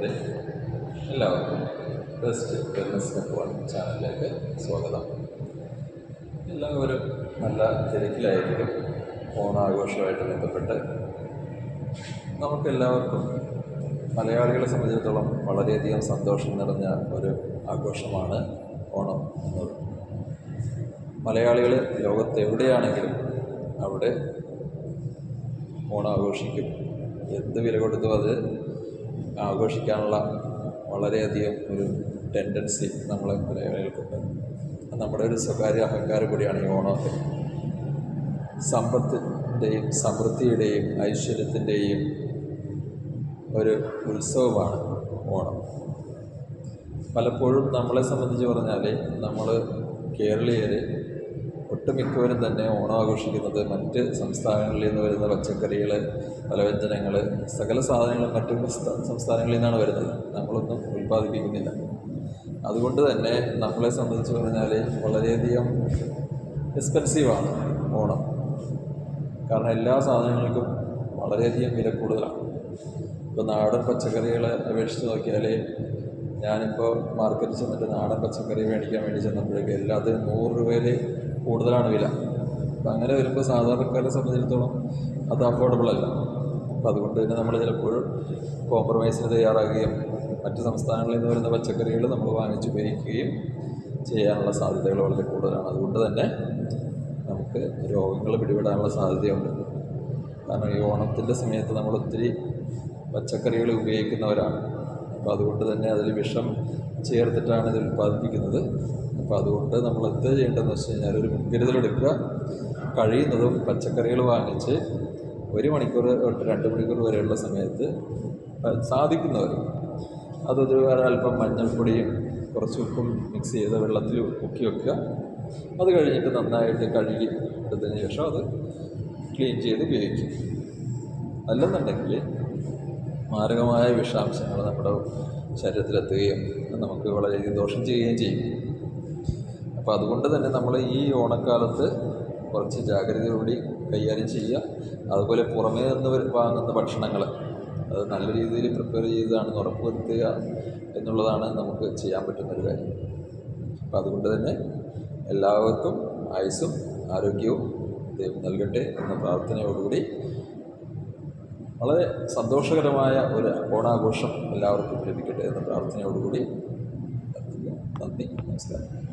പ്രിയപ്പെട്ടവരെ എല്ലാവർക്കും best wellness network ചാനലിലേക്ക് സ്വാഗതം. എല്ലാവരും നല്ല തിരക്കിലായിരിക്കും. ഓണാഘോഷമായിട്ട് ബന്ധപ്പെട്ട് നമുക്കെല്ലാവർക്കും മലയാളികളെ സംബന്ധിച്ചിടത്തോളം വളരെയധികം സന്തോഷം നിറഞ്ഞ ഒരു ആഘോഷമാണ് ഓണം എന്നത് മലയാളികൾ ലോകത്ത് എവിടെയാണെങ്കിലും അവിടെ ഓണം ആഘോഷിക്കും എന്ത് വില കൊടുത്തും അത് ആഘോഷിക്കാനുള്ള വളരെയധികം ഒരു ടെൻഡൻസി നമ്മളെ അത് നമ്മുടെ ഒരു സ്വകാര്യ അഹങ്കാരം കൂടിയാണ് ഈ ഓണമൊക്കെ. സമ്പത്തിന്റെയും സമൃദ്ധിയുടെയും ഐശ്വര്യത്തിന്റെയും ഒരു ഉത്സവമാണ് ഓണം. പലപ്പോഴും നമ്മളെ സംബന്ധിച്ച് പറഞ്ഞാൽ നമ്മൾ കേരളീയർ ഒട്ടുമിക്കവരും തന്നെ ഓണം ആഘോഷിക്കുന്നത് മറ്റ് സംസ്ഥാനങ്ങളിൽ നിന്ന് വരുന്ന പച്ചക്കറികൾ പലവ്യഞ്ജനങ്ങൾ സകല സാധനങ്ങളും മറ്റു സംസ്ഥാ- സംസ്ഥാനങ്ങളിൽ നിന്നാണ് വരുന്നത്. നമ്മളൊന്നും ഉൽപ്പാദിപ്പിക്കുന്നില്ല. അതുകൊണ്ട് തന്നെ നമ്മളെ സംബന്ധിച്ച് പറഞ്ഞാൽ വളരെയധികം എക്സ്പെൻസീവാണ് ഓണം. കാരണം എല്ലാ സാധനങ്ങൾക്കും വളരെയധികം വില കൂടുതലാണ്. ഇപ്പോൾ നാടൻ പച്ചക്കറികളെ അപേക്ഷിച്ച് നോക്കിയാൽ ഞാനിപ്പോൾ മാർക്കറ്റിൽ ചെന്നിട്ട് നാടൻ പച്ചക്കറി മേടിക്കാൻ വേണ്ടി ചെന്നപ്പോഴേക്കും എല്ലാത്തിനും നൂറ് രൂപയിൽ കൂടുതലാണ് വില. അപ്പം അങ്ങനെ വരുമ്പോൾ സാധാരണക്കാരെ സംബന്ധിച്ചിടത്തോളം അത് അഫോർഡബിൾ അല്ല. അപ്പം അതുകൊണ്ട് തന്നെ നമ്മൾ ചിലപ്പോഴും കോംപ്രമൈസിന് തയ്യാറാകുകയും മറ്റ് സംസ്ഥാനങ്ങളിൽ നിന്ന് വരുന്ന പച്ചക്കറികൾ നമ്മൾ വാങ്ങിച്ചുപയോഗിക്കുകയും ചെയ്യാനുള്ള സാധ്യതകൾ വളരെ കൂടുതലാണ്. അതുകൊണ്ട് തന്നെ നമുക്ക് രോഗങ്ങൾ പിടിപെടാനുള്ള സാധ്യതയുണ്ട്. കാരണം ഈ ഓണത്തിന്റെ സമയത്ത് നമ്മൾ ഒത്തിരി പച്ചക്കറികൾ ഉപയോഗിക്കുന്നവരാണ്. അപ്പോൾ അതുകൊണ്ട് തന്നെ അതിൽ വിഷം ചേർത്തിട്ടാണ് ഇത് ഉൽപ്പാദിപ്പിക്കുന്നത്. അപ്പോൾ അതുകൊണ്ട് നമ്മൾ എന്ത് ചെയ്യേണ്ടതെന്ന് വെച്ച് കഴിഞ്ഞാൽ ഒരു മുൻകരുതലെടുക്കുക കഴിയുന്നതും പച്ചക്കറികൾ വാങ്ങിച്ച് ഒരു മണിക്കൂർ തൊട്ട് രണ്ട് മണിക്കൂർ വരെയുള്ള സമയത്ത് സാധിക്കുന്നവർ അതൊരു അല്പം മഞ്ഞൾപ്പൊടിയും കുറച്ച് ഉപ്പും മിക്സ് ചെയ്ത് വെള്ളത്തിൽ മുക്കി വെക്കുക. അത് കഴിഞ്ഞിട്ട് നന്നായിട്ട് കഴുകി എടുത്തതിന് ശേഷം അത് ക്ലീൻ ചെയ്ത് ഉപയോഗിക്കും അല്ലെന്നുണ്ടെങ്കിൽ മാരകമായ വിഷാംശങ്ങൾ നമ്മുടെ ശരീരത്തിലെത്തുകയും നമുക്ക് വളരെയധികം ദോഷം ചെയ്യുകയും ചെയ്യും. അപ്പോൾ അതുകൊണ്ട് തന്നെ നമ്മൾ ഈ ഓണക്കാലത്ത് കുറച്ച് ജാഗ്രതയോടുകൂടി കൈകാര്യം ചെയ്യുക. അതുപോലെ പുറമേ നിന്ന് വാങ്ങുന്ന ഭക്ഷണങ്ങൾ അത് നല്ല രീതിയിൽ പ്രിപ്പയർ ചെയ്തതാണെന്ന് ഉറപ്പുവരുത്തുക എന്നുള്ളതാണ് നമുക്ക് ചെയ്യാൻ പറ്റുന്നൊരു കാര്യം. അപ്പം അതുകൊണ്ട് തന്നെ എല്ലാവർക്കും ആയുസ്സും ആരോഗ്യവും ദൈവം നൽകട്ടെ എന്ന പ്രാർത്ഥനയോടുകൂടി വളരെ സന്തോഷകരമായ ഒരു ഓണാഘോഷം എല്ലാവർക്കും ലഭിക്കട്ടെ എന്ന പ്രാർത്ഥനയോടുകൂടി നന്ദി. നമസ്കാരം.